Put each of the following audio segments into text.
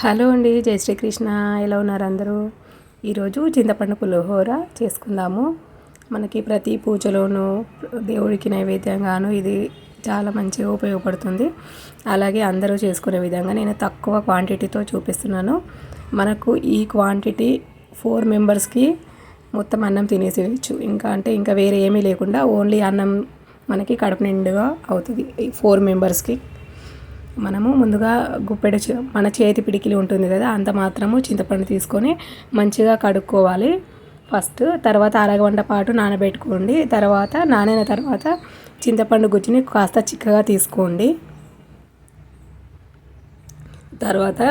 Hello అండి జై శ్రీకృష్ణ. ఎలా ఉన్నారు అందరూ? ఈరోజు చింతపండు పులిహోర చేసుకుందాము. మనకి ప్రతి పూజలోనూ దేవుడికి నైవేద్యంగాను ఇది చాలా మంచిగా ఉపయోగపడుతుంది. అలాగే అందరూ చేసుకునే విధంగా నేను తక్కువ క్వాంటిటీతో చూపిస్తున్నాను. మనకు ఈ క్వాంటిటీ ఫోర్ మెంబర్స్కి మొత్తం అన్నం తినేసేయచ్చు. ఇంకా అంటే ఇంకా వేరే ఏమీ లేకుండా ఓన్లీ అన్నం మనకి కడుపు నిండుగా అవుతుంది. ఫోర్ మెంబర్స్కి. మనము ముందుగా గుప్పెడ మన చేతి పిడికిలి ఉంటుంది కదా అంత మాత్రము చింతపండు తీసుకొని మంచిగా కడుక్కోవాలి. ఫస్ట్ తర్వాత అరగంట పాటు నానబెట్టుకోండి. తర్వాత నానిన తర్వాత చింతపండు గుజ్జుని కాస్త చిక్కగా తీసుకోండి. తర్వాత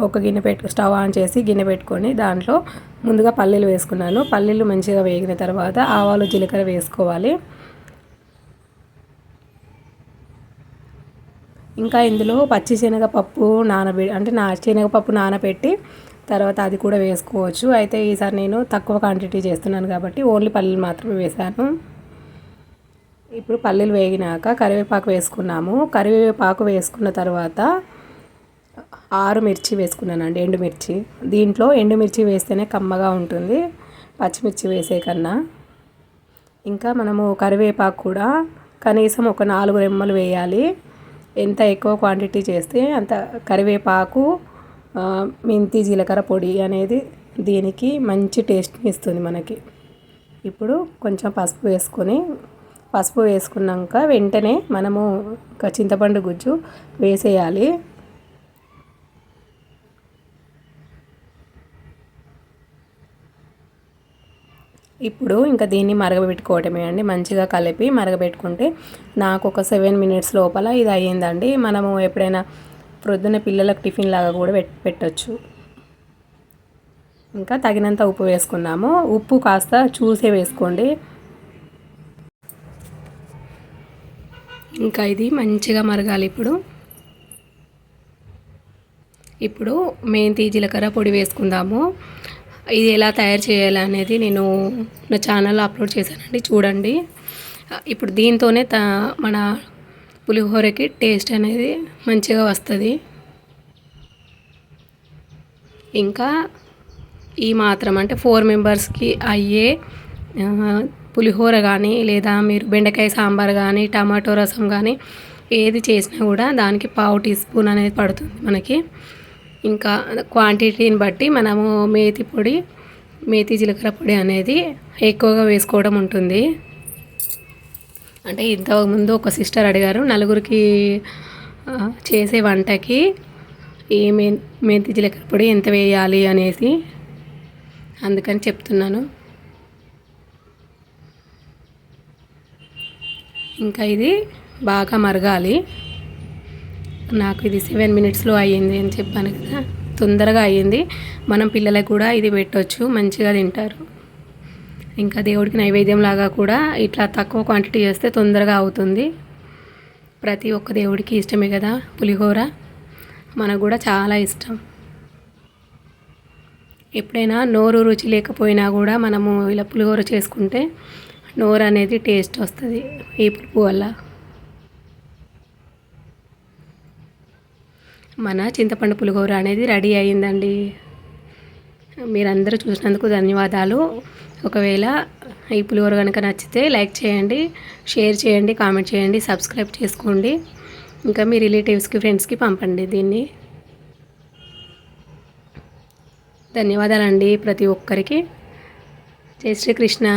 ఒక గిన్నె పెట్టు స్టవ్ ఆన్ చేసి గిన్నె పెట్టుకొని దాంట్లో ముందుగా పల్లీలు వేసుకున్నాను. పల్లీలు మంచిగా వేగిన తర్వాత ఆవాలు జీలకర్ర వేసుకోవాలి. ఇంకా ఇందులో పచ్చి శనగపప్పు నానబె అంటే నా శనగపప్పు నానబెట్టి తర్వాత అది కూడా వేసుకోవచ్చు. అయితే ఈసారి నేను తక్కువ క్వాంటిటీ చేస్తున్నాను కాబట్టి ఓన్లీ పల్లీలు మాత్రమే వేసాను ఇప్పుడు పల్లీలు వేగినాక కరివేపాకు వేసుకున్నాము. కరివేపాకు వేసుకున్న తర్వాత ఆరు మిర్చి వేసుకున్నానండి ఎండుమిర్చి దీంట్లో ఎండుమిర్చి వేస్తేనే కమ్మగా ఉంటుంది. పచ్చిమిర్చి వేసే కన్నా. ఇంకా మనము కరివేపాకు కూడా కనీసం ఒక నాలుగు రెమ్మలు వేయాలి. ఎంత ఎక్కువ క్వాంటిటీ చేస్తే అంత కరివేపాకు మెంతి జీలకర్ర పొడి అనేది దీనికి మంచి టేస్ట్ని ఇస్తుంది మనకి. ఇప్పుడు కొంచెం పసుపు వేసుకొని పసుపు వేసుకున్నాక వెంటనే మనము చింతపండు గుజ్జు వేసేయాలి. ఇప్పుడు ఇంకా దీన్ని మరగబెట్టుకోవటమే అండి. మంచిగా కలిపి మరగబెట్టుకుంటే నాకు ఒక సెవెన్ మినిట్స్ లోపల ఇది అయ్యిందండి. మనము ఎప్పుడైనా ప్రొద్దున పిల్లలకు టిఫిన్ లాగా కూడా పెట్ పెట్టచ్చు. ఇంకా తగినంత ఉప్పు వేసుకున్నాము. ఉప్పు కాస్త చూసే వేసుకోండి. ఇంకా ఇది మంచిగా మరగాలి ఇప్పుడు. ఇప్పుడు మెంతి జీలకర్ర పొడి వేసుకుందాము. ఇది ఎలా తయారు చేయాలి అనేది నేను నా ఛానల్లో అప్లోడ్ చేశానండి చూడండి. ఇప్పుడు దీంతోనే త మన పులిహోరకి టేస్ట్ అనేది మంచిగా వస్తుంది. ఇంకా ఈ మాత్రం అంటే ఫోర్ మెంబర్స్కి అయ్యే పులిహోర కానీ లేదా మీరు బెండకాయ సాంబార్ కానీ టమాటో రసం కానీ ఏది చేసినా కూడా దానికి పావు టీ స్పూన్ అనేది పడుతుంది మనకి. ఇంకా క్వాంటిటీని బట్టి మనము మేతి పొడి మేతి జీలకర్ర పొడి అనేది ఎక్కువగా వేసుకోవడం ఉంటుంది. అంటే ఇంతకుముందు ఒక సిస్టర్ అడిగారు నలుగురికి చేసే వంటకి ఏ మే మేతి జీలకర్ర పొడి ఎంత వేయాలి అనేసి అందుకని చెప్తున్నాను. ఇంకా ఇది బాగా మరగాలి. నాకు ఇది సెవెన్ మినిట్స్లో అయ్యింది అని చెప్పాను కదా. తొందరగా అయ్యింది. మనం పిల్లలకు కూడా ఇది పెట్టవచ్చు మంచిగా తింటారు. ఇంకా దేవుడికి నైవేద్యం లాగా కూడా ఇట్లా తక్కువ క్వాంటిటీ చేస్తే తొందరగా అవుతుంది. ప్రతి ఒక్క దేవుడికి ఇష్టమే కదా పులిహోర. మనకు కూడా చాలా ఇష్టం. ఎప్పుడైనా నోరు రుచి లేకపోయినా కూడా మనము ఇలా పులిహోర చేసుకుంటే నోరు అనేది టేస్ట్ వస్తుంది ఈ పులుపు వల్ల. మన చింతపండు పులిహోర అనేది రెడీ అయ్యిందండి. మీరందరూ చూసినందుకు ధన్యవాదాలు. ఒకవేళ ఈ పులిహోర కనుక నచ్చితే లైక్ చేయండి షేర్ చేయండి కామెంట్ చేయండి సబ్స్క్రైబ్ చేసుకోండి. ఇంకా మీ రిలేటివ్స్కి ఫ్రెండ్స్కి పంపండి దీన్ని. ధన్యవాదాలండి ప్రతి ఒక్కరికి. జై శ్రీకృష్ణ.